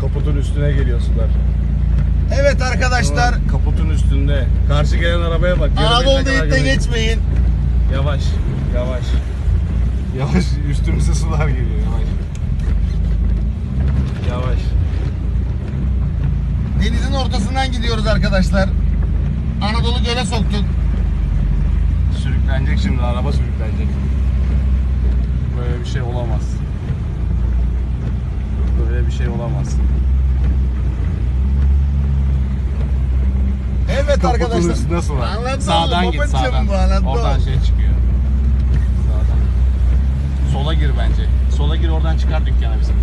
Kaputun üstüne geliyor sular. Evet arkadaşlar. Sonra Kaputun üstünde. Karşı gelen arabaya bak. Anadolu görüyor. geçmeyin. Yavaş, yavaş. Yavaş, üstümüze sular geliyor yavaş. Yavaş. Denizin ortasından gidiyoruz arkadaşlar. Anadolu Göl'e soktuk. Sürüklenecek şimdi, araba sürüklenecek. Şey olamaz. Evet Kaputun arkadaşlar. üstünde sular. Anlattı Sağdan oğlum, git, babacığım sağdan. Oradan şey çıkıyor. Sağdan. Sola gir bence. Sola gir oradan çıkar dükkana bizim.